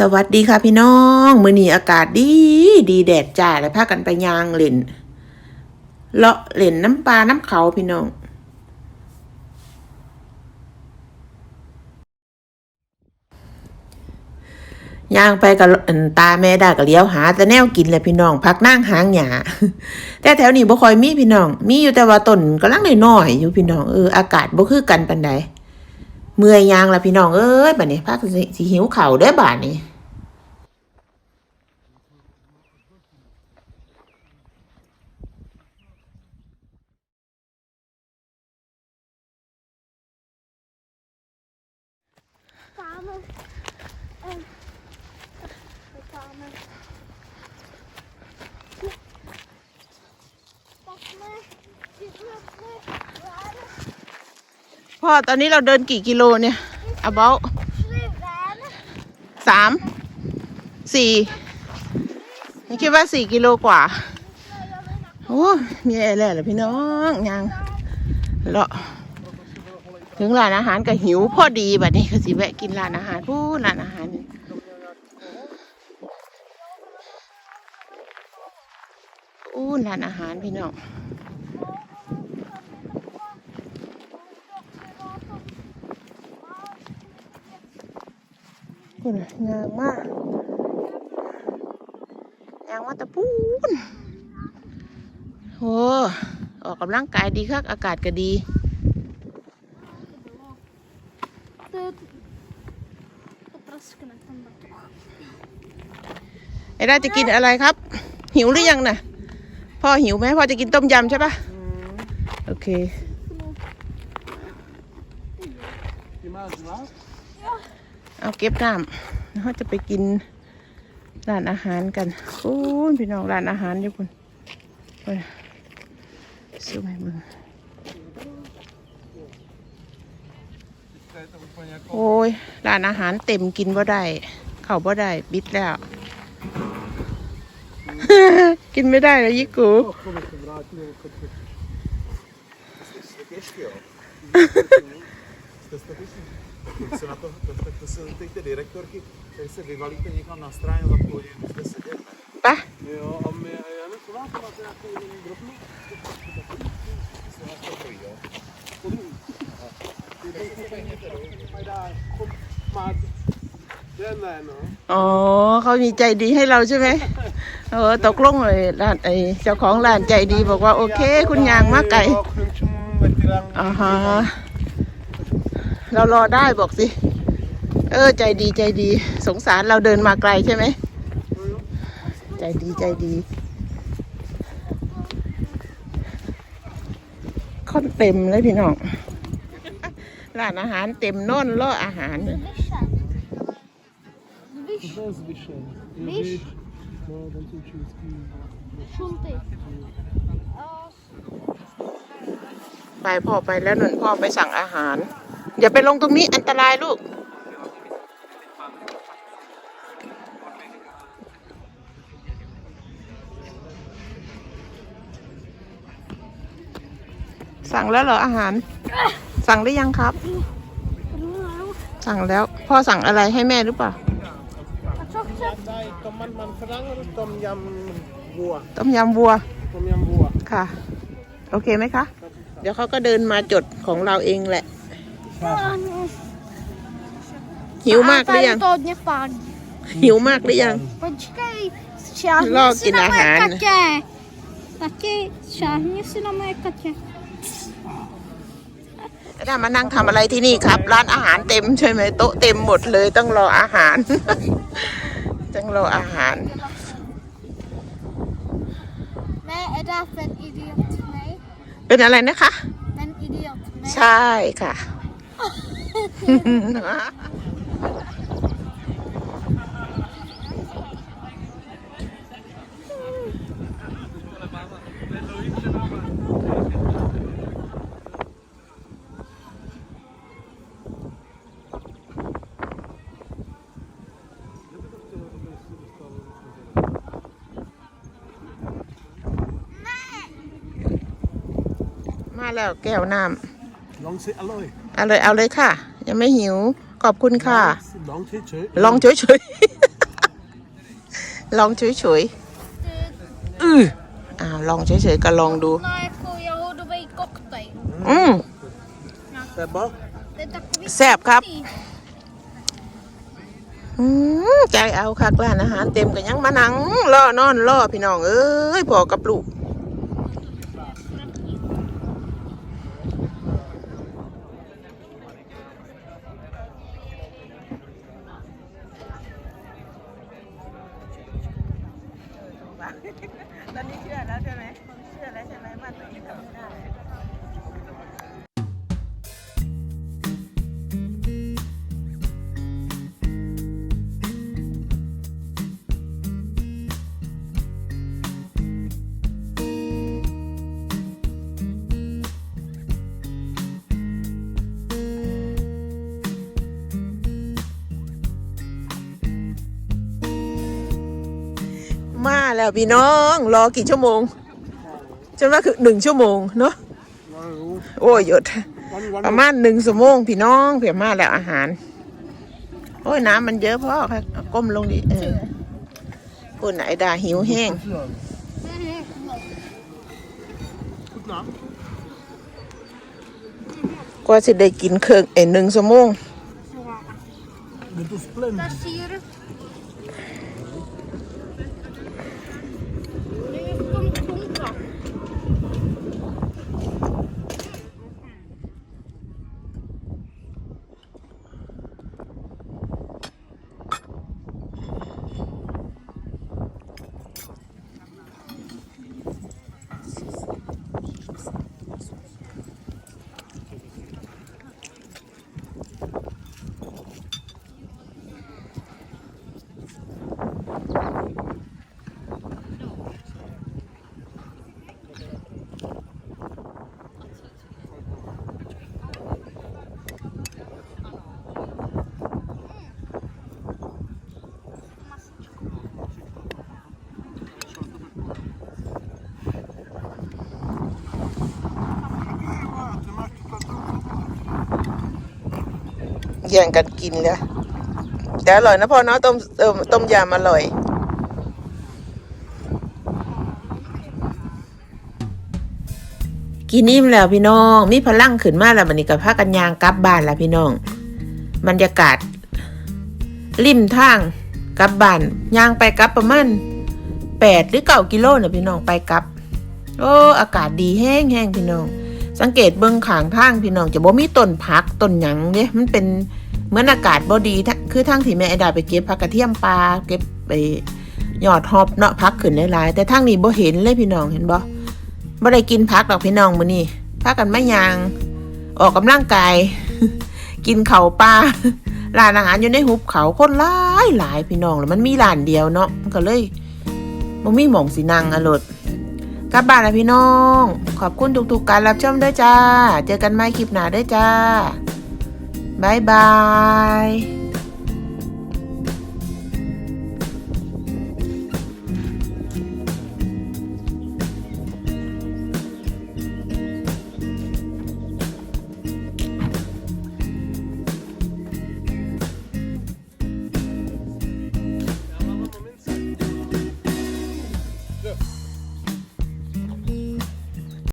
สวัสดีค่ะพี่น้องมื้อนี้อากาศดี ดีแดดจ้าเลยพากันไปยางเล่นเลาะเล่นน้ำปลาน้ำเขาพี่น้อง ย่างไปกับอั่นตาแม่ดาก็เลี้ยวหาแต่แนวกินแหละพี่น้องพักนั่งหางหยาแต่แถวนี้บ่ค่อยมีพี่น้อง มีอยู่แต่ว่าต้นกำลังน้อยๆอยู่พี่น้องเอออากาศบ่คือกันปานใด เมื่อยยางละพี่น้องเอ้ยบัดนี้พักสิสิหิวเข่าได้อบานนี้ Farmer. Um, พ่อตอนนี้เราเดินกี่กิโลเนี่ย about สามสี่นี่คิดว่าสี่กิโลกว่า โอ้มีอะไรเหรอพี่น้องยังเลาะถึงร้านอาหารก็หิวพอดีแบัดนี้ก็สิแวะกินร้านอาหารพูร้านอาหารอู้ร้านอาหารพี่น้อง คุณน่ะงามมากงามว่าตะปูนโอ้ออกกำลังกายดีครับอากาศก็ดี Det... Det braskar nästan bara. ไอ้ด้าจะกินอะไรครับ หิวหรือยังน่ะ พ่อหิวไหมพ่อจะกินต้มยำใช่ปะโอเค เอาเก็บน้ำแล้วเราจะไปกินร้านอาหารกันคุณพี่น้องร้านอาหารอยู่คุณไปสู้ไหมมึงโอ้ยร้านอาหารเต็มกินบ่ได้เข้าบ่ได้ปิดแล้ว กินไม่ได้แล้วยิ่กู Těžké, jo. Jste statečný. Se na to, to, tak to se zeptejte direktorky, tady se vyvalíte někam na stráně za půl hodiny, můžete sedět. ไป Jo, a my, a já nevím, co máte, máte nějakou jinou drobnou? Jste na takový, jo. Podruhý. Aha. Ty to pěkněte, jo. Mají dál. Chod, má, jdeme, no. อ๋อเขามีใจดีให้เราใช่ไหมเออตกลงเลยร้านไอเจ้าของร้านใจดีบอกว่าโอเค คุณยางมาไก่ อ่าฮะ เรารอได้บอกสิ เออ ใจดีใจดี สงสารเราเดินมาไกลใช่ไหม ใจดีใจดีคนเต็มเลยพี่น้อง ร้านอาหารเต็มโน่นล่ออาหาร Visch. Visch. Viš. Visch. No, tam jsou čínský. Schulti. Ja, ไปพ่อไปแล้วนุ่นพ่อไปสั่งอาหาร อย่าไปลงตรงนี้อันตรายลูก สั่งแล้วเหรออาหาร สั่งได้ยังครับ สั่งแล้ว พ่อสั่งอะไรให้แม่หรือเปล่า jag tror också att Daj, tom man, man förlangar tom yam วัวต้มยำวัว tom yam วัว ค่ะ โอเคไหมคะ เดี๋ยวเขาก็เดินมาจดของเราเองแหละ หิวมากหรือยัง to hodně fakt. หิวมากหรือยัง Počkej, šáhni Log si in na a moje hand. Katě. Tati, šáhni si na moje Katě. ได้มานั่งทำอะไรที่นี่ครับ ร้านอาหารเต็มใช่ไหมโต๊ะเต็มหมดเลยต้องรออาหาร ต้องรออาหาร Nej, är det för en idiot mig? เป็นอะไรนะคะ En idiot mig? ใช่ค่ะ มาแล้วแก้วน้ลองสิอร่อยำเอาเลยเอาเลยค่ะ ยังไม่หิว ขอบคุณค่ะ ลองเฉยลองเฉยๆ ลองเฉยๆอืออ่าลองเฉยๆก็ลองดู Marco, jag har det i cocktail. อืม Sebba? Detta på vitt. แซ่บครับ อืมใจเอาคักร้านอาหารเต็มกันยังมานั่งรอนอนรอพี่น้อง เอ้ยพอกับลูก มาแล้วพี่น้อง รอกี่ชั่วโมงจนว่าคือหนึ่งชั่วโมงเนาะโอ้ยหยดประมาณหนึ่งชั่วโมงพี่น้องเพียมาแล้วอาหาร โอ้ยน้ำมันเยอะพ่อค่ะก้มลงดิเออคนไหนด่าหิวแห้งกว่าสิได้กินเครื่องเอ็นหนึ่งชั่วโมง แย่งกันกินเลยแต่อร่อยนะพ่อเนาะต้มเออต้มยำอร่อยกินอิ่มแล้วพี่น้อง มีพลังขึ้นมาแล้วบันนี้กับพากันยางกลับบ้านแล้วพี่น้อง บรรยากาศ ริมทางกลับบ้านยางไปกลับประมาณแปดหรือเก้ากิโลนี่ยพี่น้องไปกลับ โอ้อากาศดีแห้งแห้งพี่น้อง สังเกตเบื้องขางทางพี่น้องจะบ่มีต้นพักต้นหยังเนี่ยมันเป็นเหมือนอากาศบ่ดี คือทางที่แม่ไอดาไปเก็บผักกระเทียมปลาเก็บไปยอดฮอบเนาะพักขึ้นหลายๆแต่ทางนี้บ่เห็นเลยพี่น้องเห็นบ่บ่ได้กินพักดอกพี่น้องมื้อนี้พากันไม่ยาง ออกกำลังกาย กินเข่าปลาร้านอาหารอยู่ในหุบเขาคนหลายหลายพี่น้องแล้วมันมีร้านเดียวเนาะมันก็เลยบ่มีหม่องสินั่งอรด กลับบ้านแล้วพี่น้อง ขอบคุณทุกๆการรับชมด้วยจ้า เจอกันใหม่คลิปหน้าด้วยจ้าบายบาย